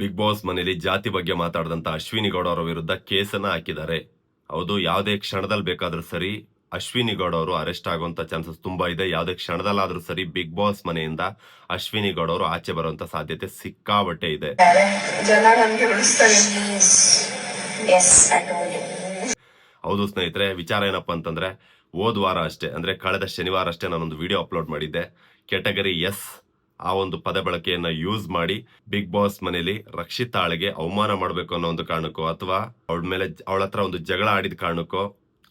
Big boss ಮನೆಯಲ್ಲಿ ಜಾತಿ ಬಗ್ಗೆ ಮಾತಾಡಿದಂತ ಅಶ್ವಿನಿ ಗೌಡ ಅವರ ವಿರುದ್ಧ ಕೇಸನ್ನ ಹಾಕಿದ್ದಾರೆ. ಹೌದು, ಯಾವುದೇ ಕ್ಷಣದಲ್ಲಿ ಬೇಕಾದ್ರೂ ಸರಿ ಅಶ್ವಿನಿ ಗೌಡ ಅವರು ಅರೆಸ್ಟ್ ಆಗುವಂತ ಚಾನ್ಸಸ್ ತುಂಬಾ ಇದೆ. ಯಾವುದೇ ಕ್ಷಣದಲ್ಲಾದ್ರೂ ಸರಿ ಬಿಗ್ ಬಾಸ್ ಮನೆಯಿಂದ ಅಶ್ವಿನಿ ಗೌಡ ಅವರು ಆಚೆ ಬರುವಂತ ಸಾಧ್ಯತೆ ಸಿಕ್ಕಾಬಟ್ಟೆ ಇದೆ. ಹೌದು ಸ್ನೇಹಿತರೆ, ವಿಚಾರ ಏನಪ್ಪಾ ಅಂತಂದ್ರೆ, ಹೋದ್ ವಾರ ಅಷ್ಟೇ, ಅಂದ್ರೆ ಕಳೆದ ಶನಿವಾರ ಅಷ್ಟೇ ನಾನೊಂದು ವಿಡಿಯೋ ಅಪ್ಲೋಡ್ ಮಾಡಿದ್ದೆ. ಕೆಟಗರಿ ಎಸ್ ಆ ಒಂದು ಪದ ಬಳಕೆಯನ್ನ ಯೂಸ್ ಮಾಡಿ ಬಿಗ್ ಬಾಸ್ ಮನೇಲಿ ರಕ್ಷಿತಾಳಿಗೆ ಅವಮಾನ ಮಾಡಬೇಕು ಅನ್ನೋ ಒಂದು ಕಾರಣಕ್ಕೋ ಅಥವಾ ಅವಳ ಮೇಲೆ ಅವಳ ಹತ್ರ ಒಂದು ಜಗಳ ಆಡಿದ ಕಾರಣಕ್ಕೋ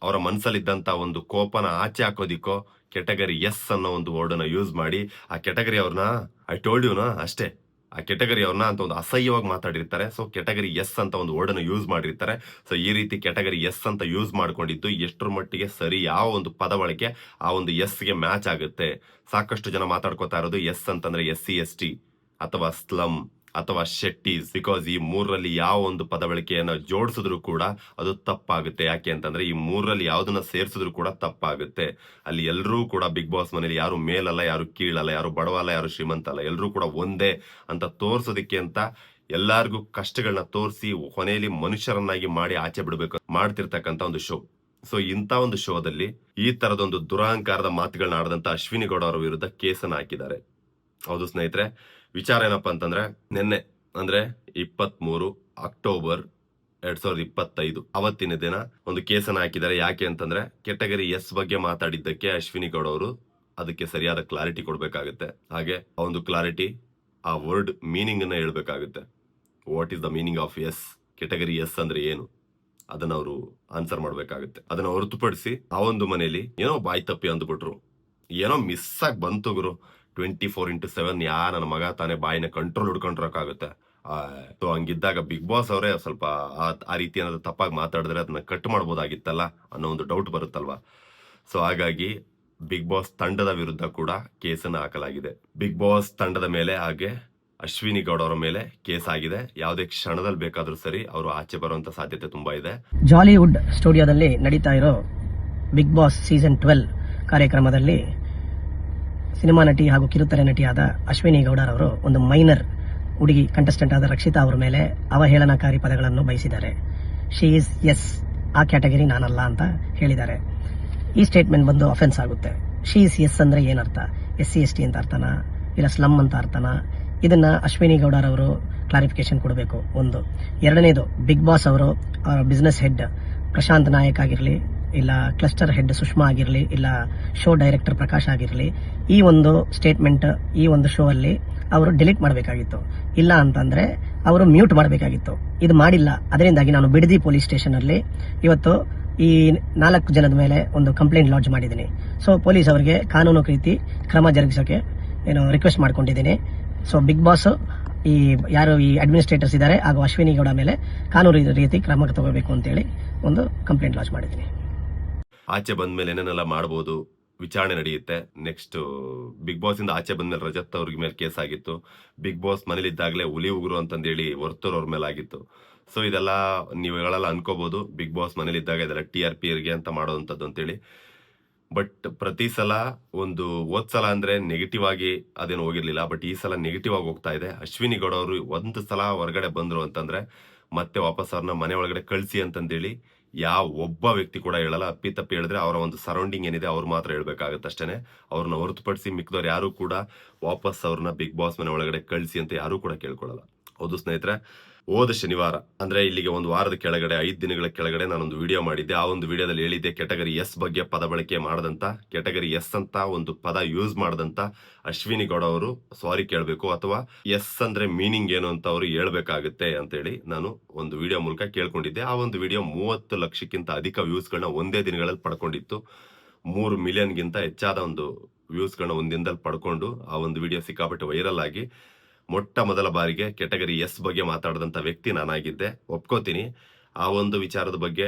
ಅವರ ಮನಸ್ಸಲ್ಲಿದ್ದಂತ ಒಂದು ಕೋಪನ ಆಚೆ ಹಾಕೋದಿಕ್ಕೋ ಕೆಟಗರಿ ಎಸ್ ಅನ್ನೋ ಒಂದು ವರ್ಡನ್ನ ಯೂಸ್ ಮಾಡಿ ಆ ಕೆಟಗರಿ ಅವ್ರನ್ನ ಐ ಟೋಲ್ಡ್ ಯುನ ಅಷ್ಟೇ. ಆ ಕೆಟಗರಿ ಅವ್ರನ್ನ ಅಂತ ಒಂದು ಅಸಹ್ಯವಾಗಿ ಮಾತಾಡಿರ್ತಾರೆ. ಸೊ ಕೆಟಗರಿ ಎಸ್ ಅಂತ ಒಂದು ವರ್ಡನ್ನು ಯೂಸ್ ಮಾಡಿರ್ತಾರೆ. ಸೊ ಈ ರೀತಿ ಕೆಟಗರಿ ಎಸ್ ಅಂತ ಯೂಸ್ ಮಾಡ್ಕೊಂಡಿದ್ದು ಎಷ್ಟರ ಮಟ್ಟಿಗೆ ಸರಿ ಯಾವ ಒಂದು ಪದ ಆ ಒಂದು ಎಸ್ಗೆ ಮ್ಯಾಚ್ ಆಗುತ್ತೆ. ಸಾಕಷ್ಟು ಜನ ಮಾತಾಡ್ಕೋತಾ ಇರೋದು ಎಸ್ ಅಂತಂದ್ರೆ ಎಸ್ ಸಿ ಎಸ್ ಟಿ ಅಥವಾ ಸ್ಲಮ್ ಅಥವಾ ಶೆಟ್ಟೀಸ್ ಬಿಕಾಸ್ ಈ ಮೂರರಲ್ಲಿ ಯಾವ ಒಂದು ಪದಬಳಕೆಯನ್ನು ಜೋಡಿಸಿದ್ರೂ ಜೋಡಿಸಿದ್ರು ಕೂಡ ಅದು ತಪ್ಪಾಗುತ್ತೆ. ಯಾಕೆ ಅಂತಂದ್ರೆ ಈ ಮೂರರಲ್ಲಿ ಯಾವುದನ್ನ ಸೇರಿಸಿದ್ರು ಕೂಡ ತಪ್ಪಾಗುತ್ತೆ. ಅಲ್ಲಿ ಎಲ್ಲರೂ ಕೂಡ ಬಿಗ್ ಬಾಸ್ ಮನೇಲಿ ಯಾರು ಮೇಲಲ್ಲ, ಯಾರು ಕೀಳಲ್ಲ, ಯಾರು ಬಡವಲ್ಲ, ಯಾರು ಶ್ರೀಮಂತ ಅಲ್ಲ ಎಲ್ಲರೂ ಕೂಡ ಒಂದೇ ಅಂತ ತೋರಿಸೋದಕ್ಕೆ ಅಂತ ಎಲ್ಲಾರ್ಗೂ ಕಷ್ಟಗಳನ್ನ ತೋರಿಸಿ ಕೊನೆಯಲ್ಲಿ ಮನುಷ್ಯರನ್ನಾಗಿ ಮಾಡಿ ಆಚೆ ಬಿಡಬೇಕು ಮಾಡ್ತಿರ್ತಕ್ಕಂತ ಒಂದು ಶೋ ಸೊ ಇಂಥ ಒಂದು ಶೋದಲ್ಲಿ ಈ ತರದೊಂದು ದುರಹಂಕಾರದ ಮಾತುಗಳನ್ನ ಆಡದಂತ ಅಶ್ವಿನಿ ಗೌಡ ಅವರ ವಿರುದ್ಧ ಕೇಸನ್ನು ಹಾಕಿದ್ದಾರೆ. ಹೌದು ಸ್ನೇಹಿತರೆ ವಿಚಾರ ಏನಪ್ಪ ಅಂತಂದ್ರೆ, ನಿನ್ನೆ, ಅಂದ್ರೆ ಇಪ್ಪತ್ತ್ ಮೂರು ಅಕ್ಟೋಬರ್ ಎರಡ್ ಸಾವಿರದ ಇಪ್ಪತ್ತೈದು, ಅವತ್ತಿನ ದಿನ ಒಂದು ಕೇಸನ್ನು ಹಾಕಿದ್ದಾರೆ. ಯಾಕೆ ಅಂತಂದ್ರೆ, ಕೆಟಗರಿ ಎಸ್ ಬಗ್ಗೆ ಮಾತಾಡಿದ್ದಕ್ಕೆ ಅಶ್ವಿನಿ ಗೌಡ ಅವರು ಅದಕ್ಕೆ ಸರಿಯಾದ ಕ್ಲಾರಿಟಿ ಕೊಡಬೇಕಾಗುತ್ತೆ. ಹಾಗೆ ಆ ಒಂದು ಕ್ಲಾರಿಟಿ, ಆ ವರ್ಡ್ ಮೀನಿಂಗ್ ಅನ್ನ ಹೇಳ್ಬೇಕಾಗುತ್ತೆ. What is the meaning of S category S ಅಂದ್ರೆ ಏನು? ಅದನ್ನ ಅವರು ಆನ್ಸರ್ ಮಾಡಬೇಕಾಗುತ್ತೆ. ಅದನ್ನ ಹೊರತುಪಡಿಸಿ ಆ ಒಂದು ಮನೆಯಲ್ಲಿ ಏನೋ ಬಾಯಿ ತಪ್ಪಿ ಅಂದ್ಬಿಟ್ರು. ಏನೋ ಮಿಸ್ ಆಗಿ ಬಂತು ಗುರು. ಟ್ವೆಂಟಿ ಫೋರ್ ಇಂಟು ಸೆವೆನ್ ಯಾ ನನ್ನ ಮಗ ತಾನೇ ಬಾಯಿನ ಕಂಟ್ರೋಲ್ ಹಿಡ್ಕೊಂಡ್ರಕ್ಕಾಗುತ್ತೆ. ಸೊ ಹಂಗಿದ್ದಾಗ ಬಿಗ್ ಬಾಸ್ ಅವರೇ ಸ್ವಲ್ಪ ಆ- ರೀತಿ ಏನಾದ್ರು ತಪ್ಪಾಗಿ ಮಾತಾಡಿದ್ರೆ ಅದನ್ನ ಕಟ್ ಮಾಡ್ಬೋದಾಗಿತ್ತಲ್ಲ ಅನ್ನೋ ಒಂದು ಡೌಟ್ ಬರುತ್ತಲ್ವಾ? ಸೊ ಹಾಗಾಗಿ ಬಿಗ್ ಬಾಸ್ ತಂಡದ ವಿರುದ್ಧ ಕೂಡ ಕೇಸನ್ನು ಹಾಕಲಾಗಿದೆ. ಬಿಗ್ ಬಾಸ್ ತಂಡದ ಮೇಲೆ ಹಾಗೆ ಅಶ್ವಿನಿ ಗೌಡ ಅವರ ಮೇಲೆ ಕೇಸ್ ಆಗಿದೆ. ಯಾವುದೇ ಕ್ಷಣದಲ್ಲಿ ಬೇಕಾದರೂ ಸರಿ ಅವರು ಆಚೆ ಬರುವಂತ ಸಾಧ್ಯತೆ ತುಂಬಾ ಇದೆ. ಜಾಲಿವುಡ್ ಸ್ಟುಡಿಯೋದಲ್ಲಿ ನಡೀತಾ ಇರೋ ಬಿಗ್ ಬಾಸ್ ಸೀಸನ್ ಟ್ವೆಲ್ ಕಾರ್ಯಕ್ರಮದಲ್ಲಿ ಸಿನಿಮಾ ನಟಿ ಹಾಗೂ ಕಿರುತೆರೆ ನಟಿಯಾದ ಅಶ್ವಿನಿ ಗೌಡರವರು ಒಂದು ಮೈನರ್ ಹುಡುಗಿ ಕಂಟೆಸ್ಟೆಂಟ್ ಆದ ರಕ್ಷಿತಾ ಅವರ ಮೇಲೆ ಅವಹೇಳನಕಾರಿ ಪದಗಳನ್ನು ಬಯಸಿದ್ದಾರೆ. ಶಿ ಇಸ್ ಎಸ್ ಆ ಕ್ಯಾಟಗರಿ ನಾನಲ್ಲ ಅಂತ ಹೇಳಿದ್ದಾರೆ. ಈ ಸ್ಟೇಟ್ಮೆಂಟ್ ಬಂದು ಅಫೆನ್ಸ್ ಆಗುತ್ತೆ. ಶಿ ಇಸ್ ಎಸ್ ಅಂದ್ರೆ ಏನರ್ಥ? ಎಸ್ ಸಿ ಎಸ್ ಟಿ ಅಂತ ಅರ್ಥನಾ? ಇಲ್ಲ ಸ್ಲಮ್ ಅಂತ ಅರ್ಥನಾ? ಇದನ್ನ ಅಶ್ವಿನಿ ಗೌಡರವರು ಕ್ಲಾರಿಫಿಕೇಶನ್ ಕೊಡಬೇಕು. ಒಂದು. ಎರಡನೇದು ಬಿಗ್ ಬಾಸ್ ಅವರು, ಅವರ ಬಿಸ್ನೆಸ್ ಹೆಡ್ ಪ್ರಶಾಂತ್ ನಾಯಕ್ ಆಗಿರಲಿ ಇಲ್ಲ ಕ್ಲಸ್ಟರ್ ಹೆಡ್ ಸುಷ್ಮಾ ಆಗಿರಲಿ, ಇಲ್ಲ ಶೋ ಡೈರೆಕ್ಟರ್ ಪ್ರಕಾಶ್ ಆಗಿರಲಿ, ಈ ಒಂದು ಸ್ಟೇಟ್ಮೆಂಟ್ ಈ ಒಂದು ಶೋ ಅಲ್ಲಿ ಅವರು ಡಿಲೀಟ್ ಮಾಡಬೇಕಾಗಿತ್ತು. ಇಲ್ಲ ಅಂತಂದ್ರೆ ಅವರು ಮ್ಯೂಟ್ ಮಾಡಬೇಕಾಗಿತ್ತು. ಇದು ಮಾಡಿಲ್ಲ. ಅದರಿಂದಾಗಿ ನಾನು ಬಿಡದಿ ಪೊಲೀಸ್ ಸ್ಟೇಷನ್ ಅಲ್ಲಿ ಇವತ್ತು ಈ ನಾಲ್ಕು ಜನದ ಮೇಲೆ ಒಂದು ಕಂಪ್ಲೇಂಟ್ ಲಾಂಚ್ ಮಾಡಿದ್ದೀನಿ. ಸೊ ಪೊಲೀಸ್ ಅವರಿಗೆ ಕಾನೂನು ರೀತಿ ಕ್ರಮ ಜರುಗಿಸೋಕೆ ಏನು ರಿಕ್ವೆಸ್ಟ್ ಮಾಡ್ಕೊಂಡಿದ್ದೀನಿ. ಸೊ ಬಿಗ್ ಬಾಸ್ ಈ ಯಾರು ಈ ಅಡ್ಮಿನಿಸ್ಟ್ರೇಟರ್ಸ್ ಇದ್ದಾರೆ, ಹಾಗೂ ಅಶ್ವಿನಿ ಗೌಡ ಮೇಲೆ ಕಾನೂನು ರೀತಿ ಕ್ರಮ ತಗೋಬೇಕು ಅಂತೇಳಿ ಒಂದು ಕಂಪ್ಲೇಂಟ್ ಲಾಂಚ್ ಮಾಡಿದ್ದೀನಿ. ಆಚೆ ಬಂದ್ಮೇಲೆ ಏನೇನೆಲ್ಲ ಮಾಡ್ಬೋದು ವಿಚಾರಣೆ ನಡೆಯುತ್ತೆ. ನೆಕ್ಸ್ಟ್ ಬಿಗ್ ಬಾಸ್ ಇಂದ ಆಚೆ ಬಂದ್ಮೇಲೆ ರಜತ್ ಅವ್ರಿಗೆ ಮೇಲೆ ಕೇಸ್ ಆಗಿತ್ತು. ಬಿಗ್ ಬಾಸ್ ಮನೇಲಿದ್ದಾಗಲೇ ಹುಲಿ ಉಗುರು ಅಂತಂದೇಳಿ ವರ್ತೂರ್ ಅವ್ರ ಮೇಲೆ ಆಗಿತ್ತು. ಸೊ ಇದೆಲ್ಲ ಹೇಳಲ್ಲ ಅನ್ಕೋಬಹುದು ಬಿಗ್ ಬಾಸ್ ಮನೇಲಿದ್ದಾಗ ಇದೆಲ್ಲ ಟಿ ಆರ್ ಪಿ ಅಂತ ಮಾಡೋವಂಥದ್ದು ಅಂತೇಳಿ. ಬಟ್ ಪ್ರತಿ ಸಲ ಒಂದು ಹೋದ್ ಸಲ ಅಂದ್ರೆ ನೆಗೆಟಿವ್ ಆಗಿ ಅದೇನು ಹೋಗಿರ್ಲಿಲ್ಲ. ಬಟ್ ಈ ಸಲ ನೆಗೆಟಿವ್ ಆಗಿ ಹೋಗ್ತಾ ಇದೆ. ಅಶ್ವಿನಿ ಗೌಡ ಅವರು ಒಂದು ಸಲ ಹೊರಗಡೆ ಬಂದ್ರು ಅಂತಂದ್ರೆ ಮತ್ತೆ ವಾಪಸ್ ಅವ್ರನ್ನ ಮನೆ ಒಳಗಡೆ ಕಳಿಸಿ ಅಂತಂದೇಳಿ ಯಾವ ಒಬ್ಬ ವ್ಯಕ್ತಿ ಕೂಡ ಹೇಳಲ್ಲ. ಅಪ್ಪಿ ತಪ್ಪಿ ಹೇಳಿದ್ರೆ ಅವರ ಒಂದು ಸರೌಂಡಿಂಗ್ ಏನಿದೆ ಅವ್ರು ಮಾತ್ರ ಹೇಳ್ಬೇಕಾಗತ್ತೆ ಅಷ್ಟೇನೆ. ಅವ್ರನ್ನ ಹೊರತುಪಡಿಸಿ ಮಿಕ್ದವ್ರು ಯಾರು ಕೂಡ ವಾಪಸ್ ಅವ್ರನ್ನ ಬಿಗ್ ಬಾಸ್ ಮನೆ ಒಳಗಡೆ ಕಳಿಸಿ ಅಂತ ಯಾರು ಕೂಡ ಕೇಳ್ಕೊಳ್ಳಲ್ಲ ಹೌದು ಸ್ನೇಹಿತರೆ ಹೋದ ಶನಿವಾರ, ಅಂದ್ರೆ ಇಲ್ಲಿಗೆ ಒಂದು ವಾರದ ಕೆಳಗಡೆ, ಐದು ದಿನಗಳ ಕೆಳಗಡೆ ನಾನೊಂದು ವಿಡಿಯೋ ಮಾಡಿದ್ದೆ. ಆ ಒಂದು ವಿಡಿಯೋದಲ್ಲಿ ಹೇಳಿದ್ದೆ ಕೆಟಗರಿ ಎಸ್ ಬಗ್ಗೆ ಪದ ಬಳಕೆ ಮಾಡದಂತ ಕೆಟಗರಿ ಎಸ್ ಅಂತ ಒಂದು ಪದ ಯೂಸ್ ಮಾಡದಂತ ಅಶ್ವಿನಿ ಗೌಡ ಅವರು ಸಾರಿ ಕೇಳಬೇಕು ಅಥವಾ ಎಸ್ ಅಂದ್ರೆ ಮೀನಿಂಗ್ ಏನು ಅಂತ ಅವರು ಹೇಳ್ಬೇಕಾಗುತ್ತೆ ಅಂತೇಳಿ ನಾನು ಒಂದು ವಿಡಿಯೋ ಮೂಲಕ ಕೇಳ್ಕೊಂಡಿದ್ದೆ. ಆ ಒಂದು ವಿಡಿಯೋ ಮೂವತ್ತು ಲಕ್ಷಕ್ಕಿಂತ ಅಧಿಕ ವ್ಯೂಸ್ಗಳನ್ನ ಒಂದೇ ದಿನಗಳಲ್ಲಿ ಪಡ್ಕೊಂಡಿತ್ತು. ಮೂರು ಮಿಲಿಯನ್ಗಿಂತ ಹೆಚ್ಚಾದ ಒಂದು ವ್ಯೂಸ್ಗಳನ್ನ ಒಂದಿನದಲ್ಲಿ ಪಡ್ಕೊಂಡು ಆ ಒಂದು ವಿಡಿಯೋ ಸಿಕ್ಕಾಪಟ್ಟೆ ವೈರಲ್ ಆಗಿ ಮೊಟ್ಟ ಮೊದಲ ಬಾರಿಗೆ ಕೆಟಗರಿ ಎಸ್ ಬಗ್ಗೆ ಮಾತಾಡಿದಂಥ ವ್ಯಕ್ತಿ ನಾನಾಗಿದ್ದೆ. ಒಪ್ಕೋತೀನಿ. ಆ ಒಂದು ವಿಚಾರದ ಬಗ್ಗೆ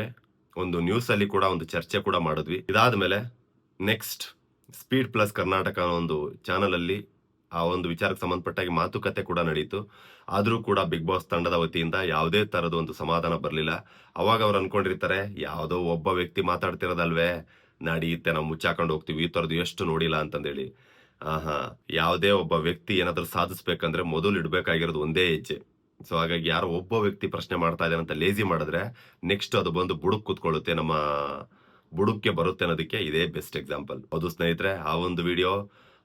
ಒಂದು ನ್ಯೂಸಲ್ಲಿ ಕೂಡ ಒಂದು ಚರ್ಚೆ ಕೂಡ ಮಾಡಿದ್ವಿ. ಇದಾದ ಮೇಲೆ ನೆಕ್ಸ್ಟ್ ಸ್ಪೀಡ್ ಪ್ಲಸ್ ಕರ್ನಾಟಕ ಅನ್ನೋ ಒಂದು ಚಾನಲಲ್ಲಿ ಆ ಒಂದು ವಿಚಾರಕ್ಕೆ ಸಂಬಂಧಪಟ್ಟಾಗಿ ಮಾತುಕತೆ ಕೂಡ ನಡೆಯಿತು ಆದರೂ ಕೂಡ ಬಿಗ್ ಬಾಸ್ ತಂಡದ ವತಿಯಿಂದ ಯಾವುದೇ ಥರದ ಒಂದು ಸಮಾಧಾನ ಬರಲಿಲ್ಲ. ಅವಾಗ ಅವ್ರು ಅನ್ಕೊಂಡಿರ್ತಾರೆ, ಯಾವುದೋ ಒಬ್ಬ ವ್ಯಕ್ತಿ ಮಾತಾಡ್ತಿರೋದಲ್ವೇ? ನಡೆಯುತ್ತೆ ನಾವು ಮುಚ್ಚಾಕೊಂಡು ಹೋಗ್ತೀವಿ. ಈ ಥರದ್ದು ಎಷ್ಟು ನೋಡಿಲ್ಲ ಅಂತಂದೇಳಿ. ಆಹಾ, ಯಾವುದೇ ಒಬ್ಬ ವ್ಯಕ್ತಿ ಏನಾದರೂ ಸಾಧಿಸ್ಬೇಕಂದ್ರೆ ಮೊದಲು ಇಡಬೇಕಾಗಿರೋದು ಒಂದೇ ಹೆಜ್ಜೆ. ಸೊ ಹಾಗಾಗಿ ಯಾರೋ ಒಬ್ಬ ವ್ಯಕ್ತಿ ಪ್ರಶ್ನೆ ಮಾಡ್ತಾ ಇದ್ದಾನೆ ಅಂತ ಲೇಜಿ ಮಾಡಿದ್ರೆ ನೆಕ್ಸ್ಟ್ ಅದು ಬಂದು ಬುಡಕ್ ಕೂತ್ಕೊಳ್ಳುತ್ತೆ, ನಮ್ಮ ಬುಡಕ್ಕೆ ಬರುತ್ತೆ ಅನ್ನೋದಕ್ಕೆ ಇದೇ ಬೆಸ್ಟ್ ಎಕ್ಸಾಂಪಲ್ ಅದು ಸ್ನೇಹಿತರೆ, ಆ ಒಂದು ವಿಡಿಯೋ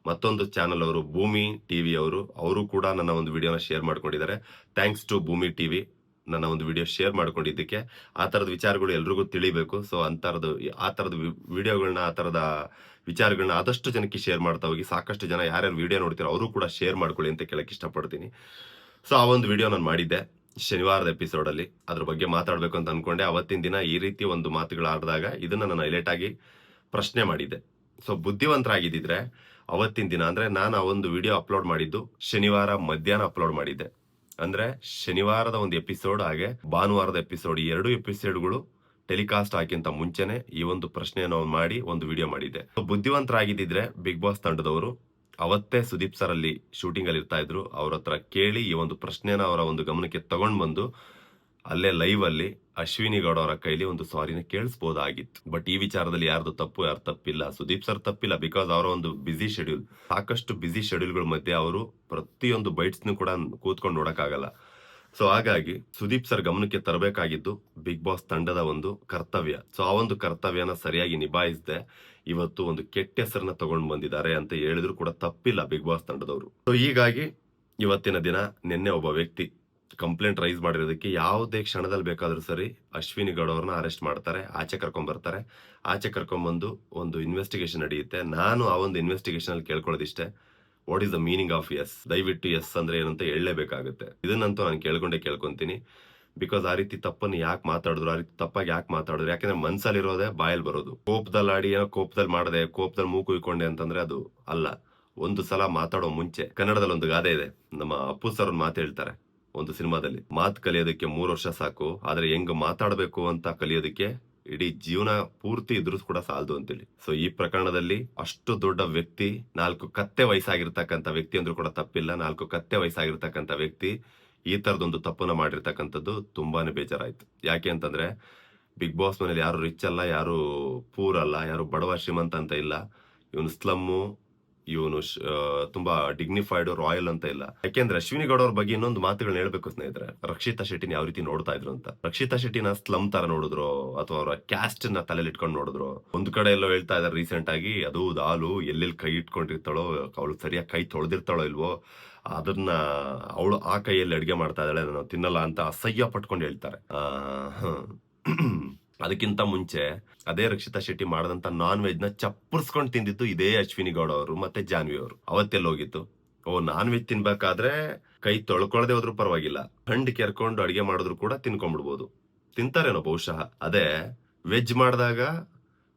ಮತ್ತೊಂದು ಚಾನಲ್ ಅವರು ಭೂಮಿ ಟಿವಿ ಅವರು ಅವರು ಕೂಡ ನನ್ನ ಒಂದು ವಿಡಿಯೋನ ಶೇರ್ ಮಾಡ್ಕೊಂಡಿದ್ದಾರೆ. ಥ್ಯಾಂಕ್ಸ್ ಟು ಭೂಮಿ ಟಿವಿ ನನ್ನ ಒಂದು ವಿಡಿಯೋ ಶೇರ್ ಮಾಡ್ಕೊಂಡಿದ್ದಕ್ಕೆ ಆ ಥರದ ವಿಚಾರಗಳು ಎಲ್ರಿಗೂ ತಿಳಿಬೇಕು. ಸೊ ಅಂಥರದ್ದು ಆ ಥರದ ವಿಡಿಯೋಗಳನ್ನ ಆ ಥರದ ವಿಚಾರಗಳನ್ನ ಆದಷ್ಟು ಜನಕ್ಕೆ ಶೇರ್ ಮಾಡ್ತಾ ಹೋಗಿ, ಸಾಕಷ್ಟು ಜನ ಯಾರ್ಯಾರು ವಿಡಿಯೋ ನೋಡ್ತೀರೋ ಅವರು ಕೂಡ ಶೇರ್ ಮಾಡ್ಕೊಳ್ಳಿ ಅಂತ ಕೇಳಕ್ಕೆ ಇಷ್ಟಪಡ್ತೀನಿ. ಸೊ ಆ ಒಂದು ವಿಡಿಯೋ ನಾನು ಮಾಡಿದ್ದೆ ಶನಿವಾರದ ಎಪಿಸೋಡಲ್ಲಿ ಅದ್ರ ಬಗ್ಗೆ ಮಾತಾಡಬೇಕು ಅಂತ ಅನ್ಕೊಂಡೆ. ಅವತ್ತಿನ ದಿನ ಈ ರೀತಿ ಒಂದು ಮಾತುಗಳು ಆಡಿದಾಗ ಇದನ್ನ ನಾನು ಹೈಲೈಟ್ ಆಗಿ ಪ್ರಶ್ನೆ ಮಾಡಿದ್ದೆ. ಸೊ ಬುದ್ಧಿವಂತರಾಗಿದ್ದಿದ್ರೆ ಅವತ್ತಿನ ದಿನ ಅಂದ್ರೆ ನಾನು ಆ ಒಂದು ವಿಡಿಯೋ ಅಪ್ಲೋಡ್ ಮಾಡಿದ್ದು ಶನಿವಾರ ಮಧ್ಯಾಹ್ನ ಅಪ್ಲೋಡ್ ಮಾಡಿದ್ದೆ. ಅಂದ್ರೆ ಶನಿವಾರದ ಒಂದು ಎಪಿಸೋಡ್ ಹಾಗೆ ಭಾನುವಾರದ ಎಪಿಸೋಡ್ ಈ ಎರಡು ಎಪಿಸೋಡ್ಗಳು ಟೆಲಿಕಾಸ್ಟ್ ಹಾಕಿಂತ ಮುಂಚೆನೆ ಈ ಒಂದು ಪ್ರಶ್ನೆಯನ್ನು ಮಾಡಿ ಒಂದು ವಿಡಿಯೋ ಮಾಡಿದ್ದೆ. ಬುದ್ಧಿವಂತರಾಗಿದ್ದಿದ್ರೆ ಬಿಗ್ ಬಾಸ್ ತಂಡದವರು ಅವತ್ತೇ ಸುದೀಪ್ ಸರ್ ಅಲ್ಲಿ ಶೂಟಿಂಗ್ ಅಲ್ಲಿ ಇರ್ತಾ ಇದ್ರು, ಅವ್ರ ಕೇಳಿ ಈ ಒಂದು ಪ್ರಶ್ನೆನ ಅವರ ಒಂದು ಗಮನಕ್ಕೆ ತಗೊಂಡ್ ಬಂದು ಅಲ್ಲೇ ಲೈವ್ ಅಲ್ಲಿ ಅಶ್ವಿನಿ ಗೌಡ ಅವರ ಕೈಲಿ ಒಂದು ಸಾರಿನ ಕೇಳಿಸಬಹುದಾಗಿತ್ತು ಬಟ್ ಈ ವಿಚಾರದಲ್ಲಿ ಯಾರ್ದು ತಪ್ಪು, ಯಾರು ತಪ್ಪಿಲ್ಲ. ಸುದೀಪ್ ಸರ್ ತಪ್ಪಿಲ್ಲ ಬಿಕಾಸ್ ಅವರ ಒಂದು ಬಿಸಿ ಶೆಡ್ಯೂಲ್ ಸಾಕಷ್ಟು ಬಿಸಿ ಶೆಡ್ಯೂಲ್ಗಳ ಮಧ್ಯೆ ಅವರು ಪ್ರತಿಯೊಂದು ಬೈಟ್ಸ್ನು ಕೂಡ ಕೂತ್ಕೊಂಡು ನೋಡಕ್ಕಾಗಲ್ಲ. ಸೊ ಹಾಗಾಗಿ ಸುದೀಪ್ ಸರ್ ಗಮನಕ್ಕೆ ತರಬೇಕಾಗಿದ್ದು ಬಿಗ್ ಬಾಸ್ ತಂಡದ ಒಂದು ಕರ್ತವ್ಯ. ಸೊ ಆ ಒಂದು ಕರ್ತವ್ಯನ ಸರಿಯಾಗಿ ನಿಭಾಯಿಸದೆ ಇವತ್ತು ಒಂದು ಕೆಟ್ಟ ಹೆಸರನ್ನ ತಗೊಂಡು ಬಂದಿದ್ದಾರೆ ಅಂತ ಹೇಳಿದ್ರು ಕೂಡ ತಪ್ಪಿಲ್ಲ ಬಿಗ್ ಬಾಸ್ ತಂಡದವರು. ಸೊ ಹೀಗಾಗಿ ಇವತ್ತಿನ ದಿನ ನಿನ್ನೆ ಒಬ್ಬ ವ್ಯಕ್ತಿ ಕಂಪ್ಲೇಂಟ್ ರೈಸ್ ಮಾಡಿರೋದಕ್ಕೆ ಯಾವುದೇ ಕ್ಷಣದಲ್ಲಿ ಬೇಕಾದರೂ ಸರಿ ಅಶ್ವಿನಿ ಗೌಡ ಅವ್ರನ್ನ ಅರೆಸ್ಟ್ ಮಾಡ್ತಾರೆ, ಆಚೆ ಕರ್ಕೊಂಬರ್ತಾರೆ ಆಚೆ ಕರ್ಕೊಂಡ್ಬಂದು ಒಂದು ಇನ್ವೆಸ್ಟಿಗೇಷನ್ ನಡೆಯುತ್ತೆ. ನಾನು ಆ ಒಂದು ಇನ್ವೆಸ್ಟಿಗೇಷನಲ್ಲಿ ಕೇಳ್ಕೊಳ್ಳೋದಿಷ್ಟೇ. What is the meaning of S ದಯವಿಟ್ಟು ಎಸ್ ಅಂದ್ರೆ ಏನಂತ ಹೇಳಲೇಬೇಕಾಗುತ್ತೆ. ಇದನ್ನಂತೂ ನಾನು ಕೇಳ್ಕೊಂಡೇ ಕೇಳ್ಕೊಂತೀನಿ. ಬಿಕಾಸ್ ಆ ರೀತಿ ತಪ್ಪನ್ನು ಯಾಕೆ ಮಾತಾಡಿದ್ರು, ಆ ರೀತಿ ತಪ್ಪಾಗಿ ಯಾಕೆ ಮಾತಾಡಿದ್ರು, ಯಾಕಂದ್ರೆ ಮನ್ಸಲ್ಲಿರೋದೇ ಬಾಯಲ್ಲಿ ಬರೋದು. ಕೋಪದಲ್ಲಿ ಆಡಿ ಏನೋ ಕೋಪದಲ್ಲಿ ಮಾಡದೆ, ಕೋಪದಲ್ಲಿ ಮೂಗು ಕುಯ್ಕೊಂಡೆ ಅಂತಂದ್ರೆ ಅದು ಅಲ್ಲ. ಒಂದು ಸಲ ಮಾತಾಡೋ ಮುಂಚೆ ಕನ್ನಡದಲ್ಲಿ ಒಂದು ಗಾದೆ ಇದೆ. ನಮ್ಮ ಅಪ್ಪು ಸರ್ ಒಂದು ಮಾತು ಹೇಳ್ತಾರೆ. ಒಂದು ಸಿನಿಮಾದಲ್ಲಿ. ಮಾತು ಕಲಿಯೋದಕ್ಕೆ ಮೂರು ವರ್ಷ ಸಾಕು, ಆದ್ರೆ ಹೆಂಗ್ ಮಾತಾಡಬೇಕು ಅಂತ ಕಲಿಯೋದಕ್ಕೆ ಇಡೀ ಜೀವನ ಪೂರ್ತಿ ಇದ್ರೂ ಕೂಡ ಸಾಲದು ಅಂತೇಳಿ. ಸೊ ಈ ಪ್ರಕರಣದಲ್ಲಿ ಅಷ್ಟು ದೊಡ್ಡ ವ್ಯಕ್ತಿ, ನಾಲ್ಕು ಕತ್ತೆ ವಯಸ್ಸಾಗಿರ್ತಕ್ಕಂಥ ವ್ಯಕ್ತಿ ಅಂದ್ರೂ ಕೂಡ ತಪ್ಪಿಲ್ಲ. ನಾಲ್ಕು ಕತ್ತೆ ವಯಸ್ಸಾಗಿರ್ತಕ್ಕಂಥ ವ್ಯಕ್ತಿ ಈ ತರದೊಂದು ತಪ್ಪನ್ನ ಮಾಡಿರ್ತಕ್ಕಂಥದ್ದು ತುಂಬಾನೇ ಬೇಜಾರಾಯ್ತು. ಯಾಕೆ ಅಂತಂದ್ರೆ ಬಿಗ್ ಬಾಸ್ ಮನೇಲಿ ಯಾರು ರಿಚ್ ಅಲ್ಲ, ಯಾರು ಪೂರ್ ಅಲ್ಲ, ಯಾರು ಬಡವ ಶ್ರೀಮಂತ ಅಂತ ಇಲ್ಲ. ಇವನು ಸ್ಲಮ್ಮು ಇವನು ತುಂಬಾ ಡಿಗ್ನಿಫೈಡ್ ರಾಯಲ್ ಅಂತ ಇಲ್ಲ. ಯಾಕೆಂದ್ರೆ ಅಶ್ವಿನಿ ಗೌಡ ಅವ್ರ ಬಗ್ಗೆ ಇನ್ನೊಂದು ಮಾತುಗಳನ್ನ ಹೇಳ್ಬೇಕು ಸ್ನೇಹಿತರೆ. ರಕ್ಷಿತಾ ಶೆಟ್ಟಿನ ಯಾವ ರೀತಿ ನೋಡ್ತಾ ಇದ್ರು ಅಂತ. ರಕ್ಷಿತಾ ಶೆಟ್ಟಿನ ಸ್ಲಮ್ ತರ ನೋಡಿದ್ರು, ಅಥವಾ ಅವರ ಕ್ಯಾಸ್ಟ್ನ ತಲೆಯಲ್ಲಿ ಇಟ್ಕೊಂಡು ನೋಡಿದ್ರು. ಒಂದು ಕಡೆ ಎಲ್ಲೋ ಹೇಳ್ತಾ ಇದಾರೆ ರೀಸೆಂಟ್ ಆಗಿ, ಅದು ದಾಲು ಎಲ್ಲೆಲ್ಲಿ ಕೈ ಇಟ್ಕೊಂಡಿರ್ತಾಳೋ, ಅವಳು ಸರಿಯಾಗಿ ಕೈ ತೊಳೆದಿರ್ತಾಳೋ ಇಲ್ವೋ, ಅದನ್ನ ಅವಳು ಆ ಕೈಯಲ್ಲಿ ಅಡಿಗೆ ಮಾಡ್ತಾ ಇದ್ದಾಳೆ ನಾನು ತಿನ್ನಲ್ಲ ಅಂತ ಅಸಹ್ಯ ಪಟ್ಕೊಂಡು ಹೇಳ್ತಾರೆ. ಅದಕ್ಕಿಂತ ಮುಂಚೆ ಅದೇ ರಕ್ಷಿತಾ ಶೆಟ್ಟಿ ಮಾಡಿದಂತ ನಾನ್ ವೆಜ್ನ ಚಪ್ಪರ್ಸ್ಕೊಂಡು ತಿಂದಿದ್ದು ಇದೇ ಅಶ್ವಿನಿ ಗೌಡ ಅವರು ಮತ್ತೆ ಜಾನ್ವಿ ಅವರು. ಅವತ್ತೆಲ್ಲ ಹೋಗಿತ್ತು? ಓ ನಾನ್ ವೆಜ್ ತಿನ್ಬೇಕಾದ್ರೆ ಕೈ ತೊಳ್ಕೊಳ್ಳದೆ ಹೋದ್ರು ಪರವಾಗಿಲ್ಲ. ಹಂಡ್ ಕೆರ್ಕೊಂಡು ಅಡಿಗೆ ಮಾಡಿದ್ರು ಕೂಡ ತಿನ್ಕೊಂಡ್ಬಿಡ್ಬೋದು. ತಿಂತಾರೇನೋ ಬಹುಶಃ. ಅದೇ ವೆಜ್ ಮಾಡಿದಾಗ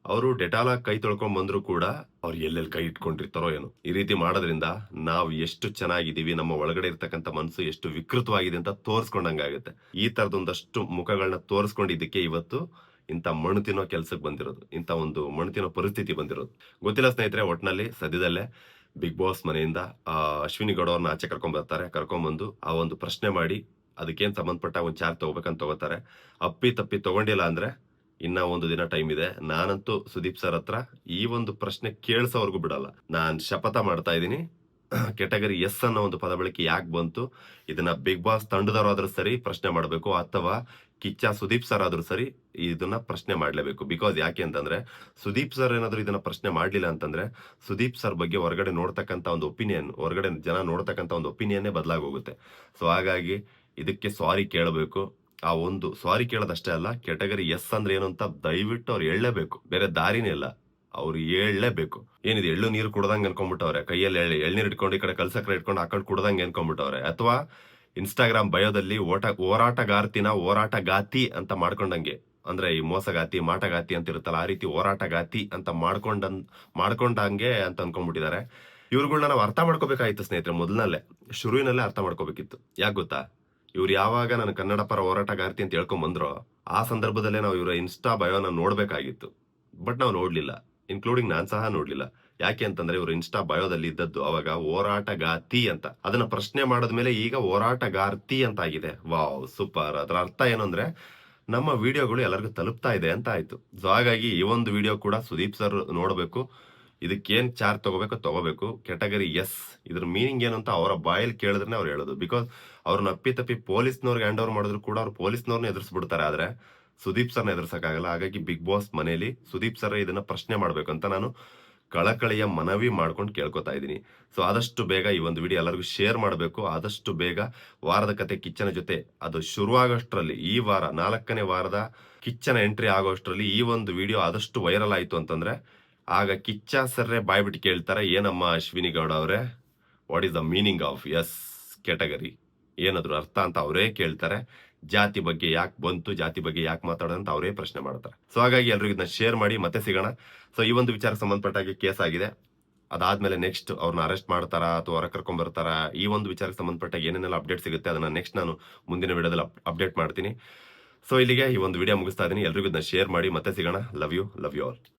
ಅವರು ಡೆಟಾಲ ಕೈ ತೊಳ್ಕೊಂಡ್ ಬಂದ್ರು ಕೂಡ ಅವ್ರು ಎಲ್ಲೆಲ್ಲಿ ಕೈ ಇಟ್ಕೊಂಡಿರ್ತಾರೋ ಏನೋ. ಈ ರೀತಿ ಮಾಡೋದ್ರಿಂದ ನಾವು ಎಷ್ಟು ಚೆನ್ನಾಗಿದ್ದೀವಿ, ನಮ್ಮ ಒಳಗಡೆ ಇರ್ತಕ್ಕಂಥ ಮನಸ್ಸು ಎಷ್ಟು ವಿಕೃತವಾಗಿದೆ ಅಂತ ತೋರಿಸ್ಕೊಂಡಂಗಾಗುತ್ತೆ. ಈ ತರದೊಂದಷ್ಟು ಮುಖಗಳನ್ನ ತೋರಿಸ್ಕೊಂಡಿದ್ದಕ್ಕೆ ಇವತ್ತು ಇಂಥ ಮಣ್ಣು ತಿನ್ನೋ ಕೆಲ್ಸಕ್ಕೆ ಬಂದಿರೋದು, ಇಂಥ ಒಂದು ಮಣ್ಣು ತಿನ್ನೋ ಪರಿಸ್ಥಿತಿ ಬಂದಿರೋದು. ಗೊತ್ತಿಲ್ಲ ಸ್ನೇಹಿತರೆ ಒಟ್ಟಿನಲ್ಲಿ ಸದ್ಯದಲ್ಲೇ ಬಿಗ್ ಬಾಸ್ ಮನೆಯಿಂದ ಅಶ್ವಿನಿ ಗೌಡ ಅವ್ರನ್ನ ಆಚೆ ಕರ್ಕೊಂಡ್ ಬರ್ತಾರೆ. ಕರ್ಕೊಂಡ್ಬಂದು ಆ ಒಂದು ಪ್ರಶ್ನೆ ಮಾಡಿ ಅದಕ್ಕೇನು ಸಂಬಂಧಪಟ್ಟ ಒಂದು ಚಾರ್ಜ್ ತಗೋಬೇಕಂತ ತಗೋತಾರೆ. ಅಪ್ಪಿ ತಪ್ಪಿ ತಗೊಂಡಿಲ್ಲ ಅಂದ್ರೆ ಇನ್ನ ಒಂದು ದಿನ ಟೈಮ್ ಇದೆ. ನಾನಂತೂ ಸುದೀಪ್ ಸರ್ ಹತ್ರ ಈ ಒಂದು ಪ್ರಶ್ನೆ ಕೇಳಿಸೋವರೆಗೂ ಬಿಡಲ್ಲ. ನಾನು ಶಪಥ ಮಾಡ್ತಾ ಇದ್ದೀನಿ. ಕೆಟಗರಿ ಎಸ್ ಅನ್ನೋ ಒಂದು ಪದ ಬಳಕೆ ಯಾಕೆ ಬಂತು? ಇದನ್ನ ಬಿಗ್ ಬಾಸ್ ತಂಡದವರಾದ್ರೂ ಸರಿ ಪ್ರಶ್ನೆ ಮಾಡಬೇಕು ಅಥವಾ ಕಿಚ್ಚ ಸುದೀಪ್ ಸರ್ ಆದರೂ ಸರಿ ಇದನ್ನ ಪ್ರಶ್ನೆ ಮಾಡಲೇಬೇಕು. ಬಿಕಾಸ್ ಯಾಕೆ ಅಂತಂದ್ರೆ, ಸುದೀಪ್ ಸರ್ ಏನಾದರೂ ಇದನ್ನ ಪ್ರಶ್ನೆ ಮಾಡಲಿಲ್ಲ ಅಂತಂದ್ರೆ, ಸುದೀಪ್ ಸರ್ ಬಗ್ಗೆ ಹೊರಗಡೆ ನೋಡ್ತಕ್ಕಂತ ಒಂದು ಒಪಿನಿಯನ್ ಹೊರಗಡೆ ಜನ ನೋಡ್ತಕ್ಕಂತ ಒಂದು ಒಪಿನಿಯನ್ನೇ ಬದಲಾಗೋಗುತ್ತೆ. ಸೊ ಹಾಗಾಗಿ ಇದಕ್ಕೆ ಸಾರಿ ಕೇಳಬೇಕು. ಆ ಒಂದು ಸಾರಿ ಕೇಳೋದಷ್ಟೇ ಅಲ್ಲ, ಕೆಟಗರಿ ಎಸ್ ಅಂದ್ರೆ ಏನು ಅಂತ ದಯವಿಟ್ಟು ಅವ್ರು ಹೇಳಲೇಬೇಕು. ಬೇರೆ ದಾರಿನೇ ಇಲ್ಲ. ಅವ್ರು ಹೇಳಲೇಬೇಕು. ಏನಿದೆ ಎಳ್ಳು ನೀರು ಕುಡ್ದಂಗೆ ಅನ್ಕೊಂಡ್ಬಿಟ್ಟವ್ರೆ? ಕೈಯಲ್ಲಿ ಎಳ್ಳು ಎಳ್ನೀರು ಇಟ್ಕೊಂಡು ಈ ಕಡೆ ಕಲ್ಸಕ್ರೆ ಇಟ್ಕೊಂಡು ಹಾಕೊಂಡು ಕುಡ್ದಂಗೆ ಅನ್ಕೊಂಡ್ಬಿಟ್ಟವ್ರೆ? ಅಥವಾ ಇನ್ಸ್ಟಾಗ್ರಾಮ್ ಬಯೋದಲ್ಲಿ ಓಟ, ಹೋರಾಟಗಾರ್ತಿನ ಹೋರಾಟಗಾತಿ ಅಂತ ಮಾಡ್ಕೊಂಡಂಗೆ. ಅಂದ್ರೆ ಈ ಮೋಸಗಾತಿ, ಮಾಟಗಾತಿ ಅಂತ ಇರುತ್ತಲ್ಲ ಆ ರೀತಿ ಹೋರಾಟಗಾತಿ ಅಂತ ಮಾಡ್ಕೊಂಡ, ಮಾಡ್ಕೊಂಡಂಗೆ ಅಂತ ಅನ್ಕೊಂಡ್ಬಿಟ್ಟಿದ್ದಾರೆ. ಇವ್ರುಗಳ್ನ ನಾವು ಅರ್ಥ ಮಾಡ್ಕೋಬೇಕಾಗಿತ್ತು ಸ್ನೇಹಿತರೆ ಮೊದಲನಲ್ಲೇ. ಶುರುವಿನಲ್ಲೇ ಅರ್ಥ ಮಾಡ್ಕೋಬೇಕಿತ್ತು. ಯಾಕೆ ಗೊತ್ತಾ? ಇವ್ರು ಯಾವಾಗ ನಾನು ಕನ್ನಡ ಪರ ಹೋರಾಟಗಾರ್ತಿ ಅಂತ ಹೇಳ್ಕೊಂಡ್ ಬಂದ್ರೋ, ಆ ಸಂದರ್ಭದಲ್ಲೇ ನಾವು ಇವರ ಇನ್ಸ್ಟಾ ಬಯೋನ ನೋಡ್ಬೇಕಾಗಿತ್ತು. ಬಟ್ ನಾವು ನೋಡಲಿಲ್ಲ. ಇನ್ಕ್ಲೂಡಿಂಗ್ ನಾನು ಸಹ ನೋಡ್ಲಿಲ್ಲ. ಯಾಕೆ ಅಂತಂದ್ರೆ ಇವರು ಇನ್ಸ್ಟಾ ಬಯೋದಲ್ಲಿ ಇದ್ದದ್ದು ಅವಾಗ ಹೋರಾಟಗಾತಿ ಅಂತ. ಅದನ್ನ ಪ್ರಶ್ನೆ ಮಾಡಿದ್ಮೇಲೆ ಈಗ ಹೋರಾಟಗಾರ್ತಿ ಅಂತ ಆಗಿದೆ. ವಾವ್ ಸೂಪರ್ ಅದರ ಅರ್ಥ ಏನು ನಮ್ಮ ವಿಡಿಯೋಗಳು ಎಲ್ಲರಿಗೂ ತಲುಪ್ತಾ ಇದೆ ಅಂತ ಆಯ್ತು. ಸೊ ಹಾಗಾಗಿ ಈ ಒಂದು ವಿಡಿಯೋ ಕೂಡ ಸುದೀಪ್ ಸರ್ ನೋಡಬೇಕು. ಇದಕ್ಕೇನ್ ಚಾರ್ಜ್ ತಗೋಬೇಕು ತಗೋಬೇಕು. ಕೆಟಗರಿ ಎಸ್ ಇದ್ರ ಮೀನಿಂಗ್ ಏನು ಅಂತ ಅವರ ಬಾಯಲ್ಲಿ ಕೇಳಿದ್ರೆ ಅವ್ರು ಹೇಳೋದು. ಬಿಕಾಸ್ ಅವ್ರನ್ನ ಅಪ್ಪಿ ತಪ್ಪಿ ಪೊಲೀಸ್ನವ್ರಿಗೆ ಹ್ಯಾಂಡ್ ಓವರ್ ಮಾಡಿದ್ರು ಕೂಡ ಅವ್ರು ಪೊಲೀಸ್ನವ್ರನ್ನ ಎದುರಿಸ್ಬಿಡ್ತಾರೆ. ಆದ್ರೆ ಸುದೀಪ್ ಸರ್ನ ಎದುರ್ಸಕ್ಕಾಗಲ್ಲ. ಹಾಗಾಗಿ ಬಿಗ್ ಬಾಸ್ ಮನೆಯಲ್ಲಿ ಸುದೀಪ್ ಸರ್ ಇದನ್ನ ಪ್ರಶ್ನೆ ಮಾಡ್ಬೇಕು ಅಂತ ನಾನು ಕಳಕಳಿಯ ಮನವಿ ಮಾಡ್ಕೊಂಡು ಕೇಳ್ಕೊತಾ ಇದ್ದೀನಿ. ಸೊ ಆದಷ್ಟು ಬೇಗ ಈ ಒಂದು ವಿಡಿಯೋ ಎಲ್ಲರಿಗೂ ಶೇರ್ ಮಾಡಬೇಕು. ಆದಷ್ಟು ಬೇಗ ವಾರದ ಕತೆ ಕಿಚ್ಚನ ಜೊತೆ, ಅದು ಶುರುವಾಗೋಷ್ಟರಲ್ಲಿ, ಈ ವಾರ, ನಾಲ್ಕನೇ ವಾರದ ಕಿಚ್ಚನ ಎಂಟ್ರಿ ಆಗೋಷ್ಟರಲ್ಲಿ ಈ ಒಂದು ವಿಡಿಯೋ ಆದಷ್ಟು ವೈರಲ್ ಆಯಿತು ಅಂತಂದ್ರೆ, ಆಗ ಕಿಚ್ಚ ಸರ್ರೆ ಬಾಯ್ಬಿಟ್ಟು ಕೇಳ್ತಾರೆ, ಏನಮ್ಮ ಅಶ್ವಿನಿ ಗೌಡ ಅವರೇ? What is the meaning of S category ಏನಾದ್ರು ಅರ್ಥ ಅಂತ ಅವರೇ ಕೇಳ್ತಾರೆ. ಜಾತಿ ಬಗ್ಗೆ ಯಾಕೆ ಬಂತು, ಜಾತಿ ಬಗ್ಗೆ ಯಾಕೆ ಮಾತಾಡೋದು ಅಂತ ಅವರೇ ಪ್ರಶ್ನೆ ಮಾಡ್ತಾರೆ. ಸೊ ಹಾಗಾಗಿ ಎಲ್ರಿಗೂ ಇದನ್ನ ಶೇರ್ ಮಾಡಿ, ಮತ್ತೆ ಸಿಗೋಣ. ಸೊ ಈ ಒಂದು ವಿಚಾರಕ್ಕೆ ಸಂಬಂಧಪಟ್ಟಾಗೆ ಕೇಸ್ ಆಗಿದೆ. ಅದಾದ್ಮೇಲೆ ನೆಕ್ಸ್ಟ್ ಅವ್ರನ್ನ ಅರೆಸ್ಟ್ ಮಾಡ್ತಾರಾ ಅಥವಾ ಹೊರ ಕರ್ಕೊಂಡ್ ಬರ್ತಾರಾ, ಈ ಒಂದು ವಿಚಾರಕ್ಕೆ ಸಂಬಂಧಪಟ್ಟ ಏನೇನೆಲ್ಲ ಅಪ್ಡೇಟ್ ಸಿಗುತ್ತೆ, ಅದನ್ನ ನೆಕ್ಸ್ಟ್ ನಾನು ಮುಂದಿನ ವಿಡಿಯೋದಲ್ಲಿ ಅಪ್ಡೇಟ್ ಮಾಡ್ತೀನಿ. ಸೊ ಇಲ್ಲಿಗೆ ಈ ಒಂದು ವಿಡಿಯೋ ಮುಗಿಸ್ತಾ ಇದ್ದೀನಿ. ಎಲ್ರಿಗೂ ಇದನ್ನ ಶೇರ್ ಮಾಡಿ, ಮತ್ತೆ ಸಿಗೋಣ. Love you love you all